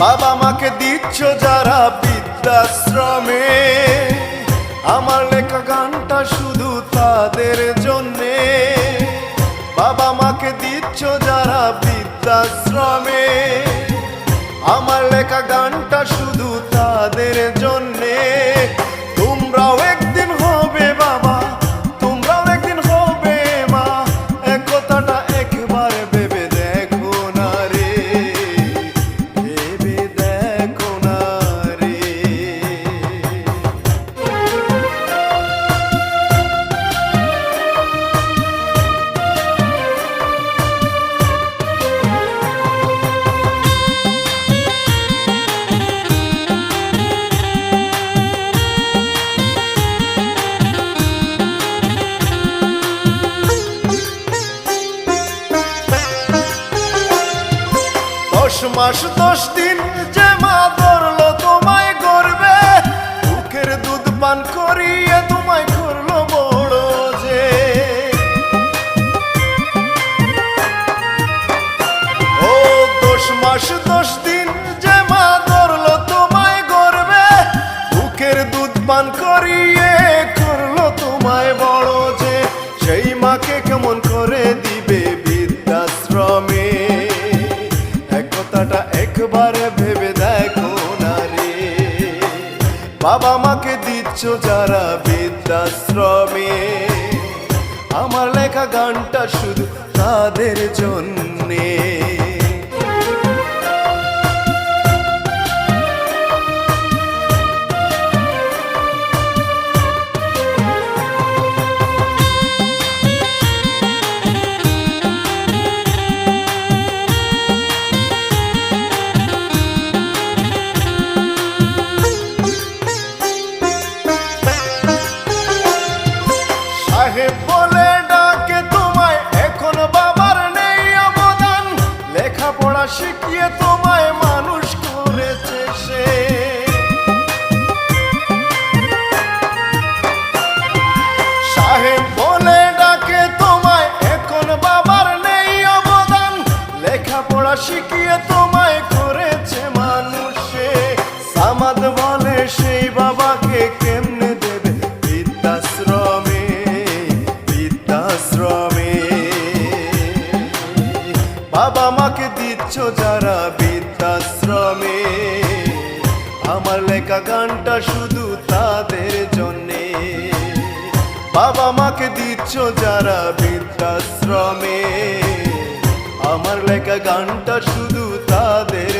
বাবা মাকে দিচ্ছ যারা বৃদ্ধাশ্রমে। আমার লেখা গানটা শুধু তাদের জন্যে। বাবা মাকে দিচ্ছ যারা বৃদ্ধাশ্রমে। আমার লেখা গানটা শুধু তাদের দশ মাস, দশ দিন যে মা ধরলো, তোমায় করবে বুকের দুধ পান করিয়ে তোমায় করল বড় যে। ও দশ মাস, দশ দিন যে মা ধরলো, তোমায় করবে বুকের দুধ পান করিয়ে একবারে ভেবে দেখো না রে বাবা মাকে দিচ্ছ যারা বৃদ্ধাশ্রমে। আমার লেখা গানটা শুধু তাদের জন্যে। যারা বৃদ্ধাশ্রমে, আমার লেখা গানটা শুধু তাদের জন্যে। বাবা মাকে দিচ্ছ যারা বৃদ্ধাশ্রমে, আমার লেখা গানটা শুধু তাদের